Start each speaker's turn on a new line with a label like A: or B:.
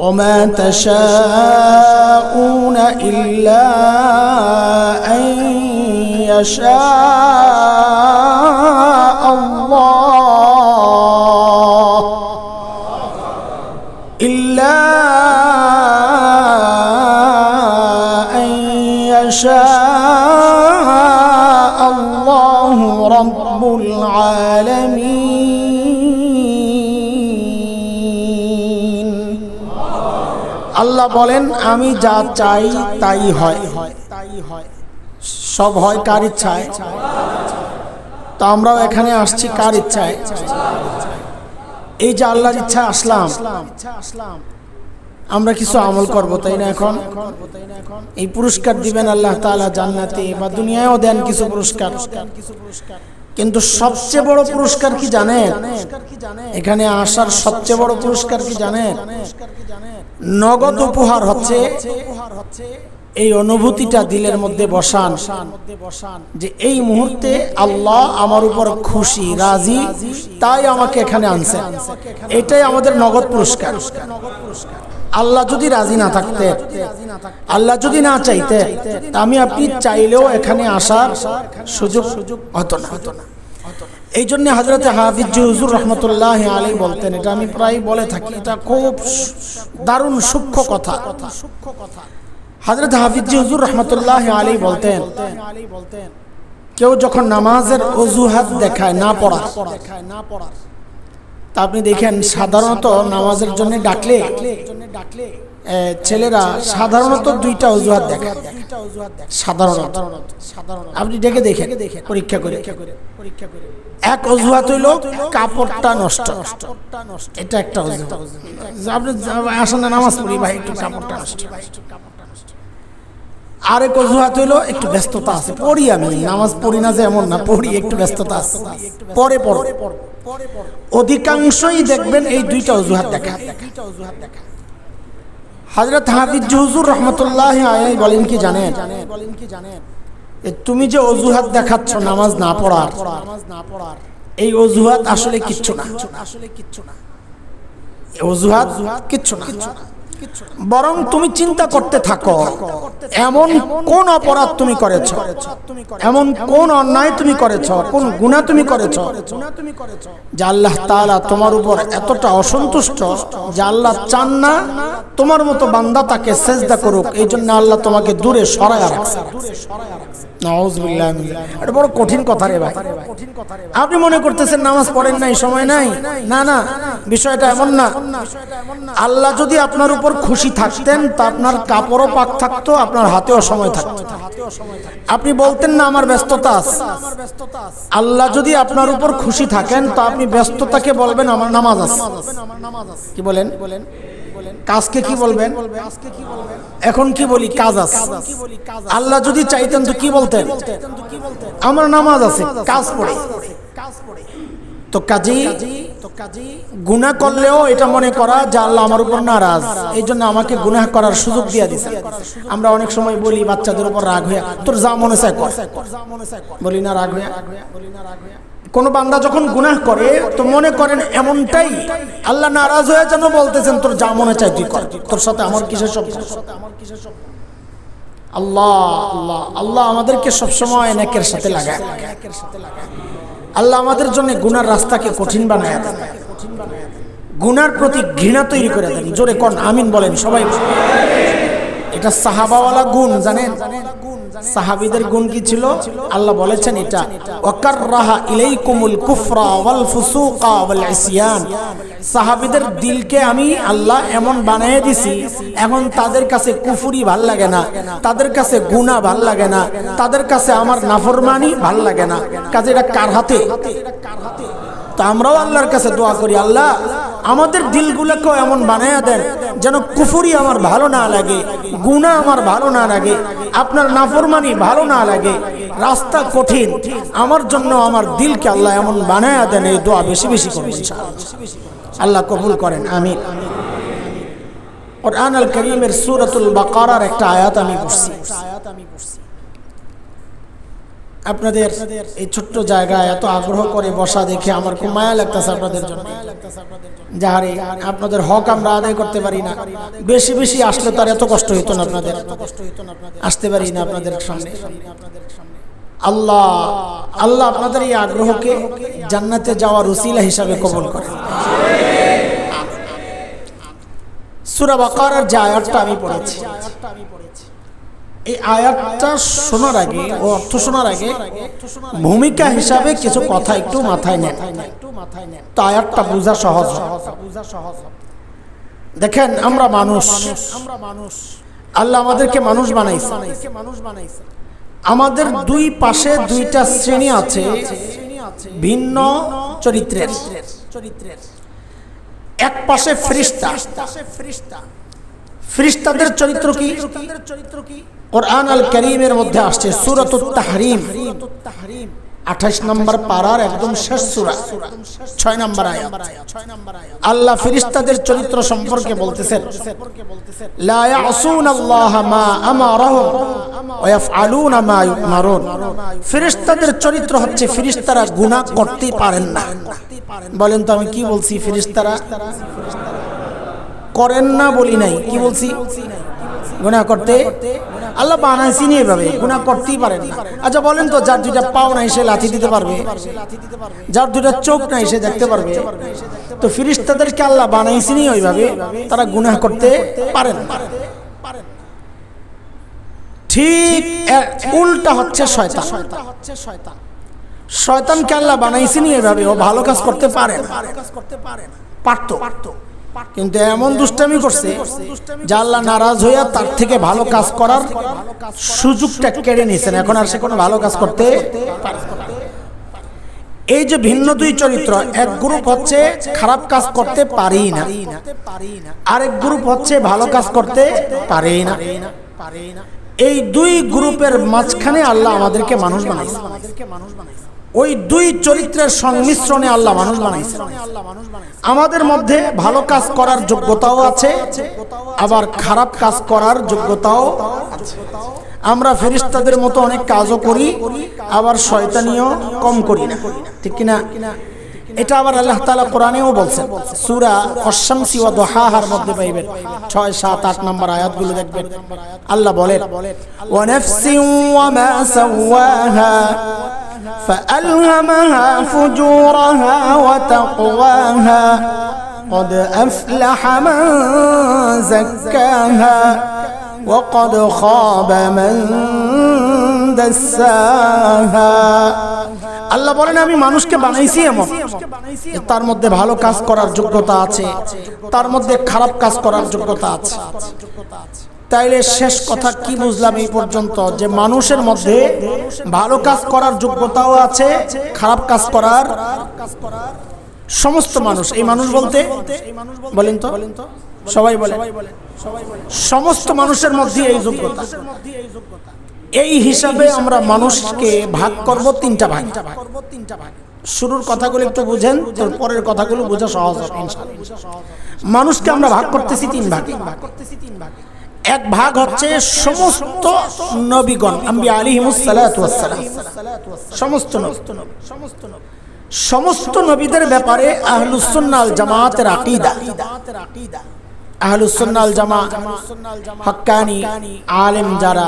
A: وما تشاءون إلا أن يشاء الله إلا أن يشاء الله رب العالمين. আল্লাহ বলেন, আমি যা চাই তাই হয়। সব হয় কার ইচ্ছায়? তো আমরাও এখানে আসছি কার ইচ্ছায়? এই যে আল্লাহর ইচ্ছা আসলাম, আমরা কিছু আমল করব, তাই না এখন? এই পুরস্কার দিবেন আল্লাহ তাআলা জান্নাতে, বা দুনিয়ায়ও দেন কিছু পুরস্কার কিছু পুরস্কার। কিন্তু সবচেয়ে বড় পুরস্কার কি জানেন এখানে আসার সবচেয়ে বড় পুরস্কার কি জানেন নগদ উপহার হচ্ছে এই অনুভূতিটা দিলের মধ্যে বসান, যে এই মুহূর্তে আল্লাহ আমার উপর খুশি, রাজি, তাই আমাকে এখানে আনছে এটাই আমাদের নগদ পুরস্কার। আল্লাহ যদি রাজি না থাকতে, আল্লাহ যদি না চাইতে আমি আপনি চাইলেও এখানে আসার সুযোগ হতো না। হতো না এই জন্য হজরত হাফিজ হুজুর রহমতুল্লাহ আলী বলতেন, এটা আমি প্রায় বলে থাকি, এটা খুব দারুণ সূক্ষ্ম কথা। কথা হজরত হাফিজ হুজুর রহমতুল্লাহ আলী বলতেন, কেউ যখন নামাজের অজুহাত দেখায়, না পড়া তা আপনি দেখেন, সাধারণত নামাজের জন্য ডাকলে ছেলেরা সাধারণত দুইটা অজুহাত দেখায় সাধারণত। আপনি ডেকে দেখেন, পরীক্ষা করে। এক অজুহাত হইল কাপড়টা নষ্ট। এটা একটা অজুহাত। আপনি নামাজ পড়ি, ভাই, একটু কাপড়টা নষ্ট। আরেক অজুহাত হইল, একটু ব্যস্ততা আছে। পড়ি আমি, নামাজ পড়ি না যে এমন না, পড়ি, একটু ব্যস্ততা আছে। পরে পড়ো। অধিকাংশই দেখবেন এই দুইটা অজুহাত দেখা। হাজরত হাফিজ হুজুর রহমতুল্লাহ আয়াই বলেন কি জানেন? তুমি যে অজুহাত দেখাচ্ছ নামাজ না পড়ার, এই অজুহাত আসলে কিচ্ছু না। আসলে কিচ্ছু না অজুহাত কিচ্ছু না। বরং তুমি চিন্তা করতে থাকো, এমন কোন অপরাধ তুমি করেছ? এমন কোন অন্যায় তুমি করেছ? কোন গুনাহ তুমি করেছ? যে আল্লাহ তোমার উপর এতটা অসন্তুষ্ট যে আল্লাহ চান না তোমার মতো বান্দা তাকে সেজদা করুক। এই জন্য আল্লাহ তোমাকে দূরে সরায় রাখছে। এটা বড় কঠিন কথা রে ভাই। আপনি মনে করতেছেন নামাজ পড়েন নাই, সময় নাই? না না, বিষয়টা এমন না। আল্লাহ যদি আপনার উপর খুশি থাকতেন, তা আপনার কাপড়ও পাক থাকতো, আপনার হাতেও সময় থাকতো। আপনি বলতেন না, আমার ব্যস্ততা আল্লাহ যদি আপনার উপর খুশি থাকেন, তো আপনি ব্যস্ততাকে বলবেন, আমার নামাজ আছে। কি বলেন? কাজকে কি বলবেন? এখন কি বলি? কাজ আছে। আল্লাহ যদি চাইতেন তো কি বলতেন? আমার নামাজ আছে। কাজ পড়ে। তো কাজী গুনাহ করলেও এটা মনে করা যে আল্লাহ আমার উপর নারাজ। এই জন্য আমাকে গুনাহ করার সুযোগ দিয়ে দিছে। আমরা অনেক সময় বলি বাচ্চাদের উপর রাগ হইয়া তোর যা মনে চায় কর। বলি না রাগ হইয়া কোন বান্দা যখন গুনাহ করে, তো মনে করেন এমনটাই। আল্লাহ নারাজ হয়ে যেন বলতেছেন, তোর যা মনে চাই তুই কর। তোর সাথে আমার কিসের সব আল্লাহ আল্লাহ আল্লাহ আমাদেরকে সবসময় নেকের সাথে লাগায়। আল্লাহ আমাদের জন্য গুনার রাস্তাকে কঠিন বানায় দেন। গুনার প্রতি ঘৃণা তৈরি করে দেন। জোরে কন, আমিন বলেন সবাই এটা সাহাবাওয়ালা গুণ, জানেন? সাহাবিদের গুণ কি ছিল? আল্লাহ বলেছেন এটা, ওয়াকাররাহা ইলাইকুমুল কুফরা ওয়াল ফুসুকা ওয়াল ইসয়ান। সাহাবিদের দিলকে আমি আল্লাহ এমন বানিয়ে দিছি, এখন তাদের কাছে কুফুরি ভালো লাগে না, তাদের কাছে গুনাহ ভালো লাগে না, তাদের কাছে আমার নাফরমানি ভালো লাগে না। কাজে এটা কার হাতে? তো আমরাও আল্লাহর কাছে দোয়া করি, আল্লাহ, আমাদের দিলগুলোকেও এমন বানায়া দেন যেন কুফুরি আমার ভালো না লাগে গুণা আমার ভালো না লাগে, আপনার নাফরমানি ভালো না লাগে, রাস্তা কঠিন। আমার জন্য আমার দিলকে আল্লাহ এমন বানায় দেন, এই দোয়া বেশি বেশি করবেন আল্লাহ কবুল করেন আমি কোরআন আল করিমের সুরতুল বাকারার একটা আয়াত আমি বুঝছি আয়াত আমি আপনাদের এই ছোট্ট জায়গায় এত আগ্রহ করে বসা দেখে আমার খুব মায়া লাগতেছে আপনাদের জন্য। যাহারে আপনাদের হক আমরা আদায় করতে পারি না। বেশি বেশি আসলে তার এত কষ্ট হইতো না আপনাদের। আসতে পারি না আপনাদের সামনে। আল্লাহ আল্লাহ আপনাদের এই আগ্রহকে জান্নাতে যাওয়ার উসিলা হিসাবে কবুল করেন। সূরা বাকারার যে আয়াতটা আমি পড়েছি। এই আয়াতটা শোনার আগে ও অর্থ শোনার আগে ভূমিকা হিসাবে কিছু কথা একটু মাথায় নেন। তো আয়াতটা বোঝা সহজ দেখেন, আমরা মানুষ। আমরা মানুষ আল্লাহ আমাদেরকে মানুষ বানাইছে। মানুষ বানাইছে আমাদের দুই পাশে দুইটা শ্রেণি আছে, ভিন্ন চরিত্রের চরিত্রের। এক পাশে ফ্রিস্তা। ফ্রিস্তাদের চরিত্র কি? আল করিমের মধ্যে আসছে সুরত আঠাইশ নম্বর পাড়ার একদম শেষ সুরা, ছয় নম্বর আল্লাহ ফিরিস্তাদের চরিত্র সম্পর্কে বলতেছেন চরিত্র হচ্ছে ফিরিস্তারা গুনাহ করতে পারেন না। বলেন তো আমি কি বলছি, ফিরিস্তারা? করেন না বলি নাই। কি বলছি? গুনাহ করতে আল্লাহ বানাইছি নিয়ে এভাবে। গুনাহ করতেই পারেন না। আচ্ছা বলেন তো, যার দুইটা পাও নাই সে লাথি দিতে পারবে? যার দুইটা চোখ নাই সে দেখতে পারবে? তো ফিরিস্তাদেরকে আল্লাহ বানাইছি নিয়ে ওইভাবে, তারা গুনাহ করতে পারেন ঠিক উল্টা হচ্ছে শয়তান। শয়তানকে আল্লাহ বানাইছি নিয়ে এভাবে, ও ভালো কাজ করতে পারে না। পারতো। কিন্তু এমন দুষ্টামি করছে যে আল্লাহ নারাজ হইয়া তার থেকে ভালো কাজ করার সুযোগটা কেড়ে নিয়েছেন। এখন আর সে কোনো ভালো কাজ করতে। এই যে ভিন্ন দুই চরিত্র, এক গ্রুপ হচ্ছে খারাপ কাজ করতে পারি না, আরেক গ্রুপ হচ্ছে ভালো কাজ করতে পারে না। এই দুই গ্রুপের মাঝখানে আল্লাহ আমাদেরকে মানুষ বানাইছে। ওই দুই চরিত্রের সংমিশ্রণে আল্লাহ মানুষ বানাইছে আমাদের মধ্যে ভালো কাজ করার যোগ্যতাও আছে, আবার খারাপ কাজ করার যোগ্যতাও আমরা ফেরিস্তাদের মতো অনেক কাজও করি, আবার শয়তানিও কম করি না। ঠিক কিনা? এটা আবার আল্লাহ তাআলা কোরআনেও বলছেন সূরা আশ-শামসি ওয়া দুহাহার মধ্যে পাইবেন 6 7 8 নম্বর আয়াতগুলো দেখবেন আল্লাহ বলেন ওয়া নাফসিন ওয়া মা সাওয়াহা فألهمها فجورها وتقواها قد أفلح من زكاها وقد خاب من دساها আল্লাহ বলেন, আমি মানুষকে বানাইছি এমন। তার মধ্যে ভালো কাজ করার যোগ্যতা আছে, তার মধ্যে খারাপ কাজ করার যোগ্যতা আছে। তাইলে শেষ কথা কি বুঝলাম এই পর্যন্ত? যে মানুষের মধ্যে ভালো কাজ করার যোগ্যতাও আছে, খারাপ কাজ করার সমস্ত মানুষ। এই মানুষ বলতে, বলেন তো, সবাই বলে। সমস্ত মানুষের মধ্যে এই যোগ্যতা। এই হিসাবে আমরা মানুষকে ভাগ করব তিনটা ভাগ। শুরুর কথাগুলো একটু বুঝেন পরের কথাগুলো বোঝা সহজ মানুষকে আমরা ভাগ করতেছি তিন ভাগে। এক ভাগ হচ্ছে সমস্ত নবীগণ আম্বি আলিহিমুস সালাতু ওয়াস সালাম সমস্ত সমস্ত নবীদের ব্যাপারে আহলুস সুন্নাহ ওয়াল জামাতের আকীদা। আহলুস সুন্নাহ জামা হাক্কানি আলেম যারা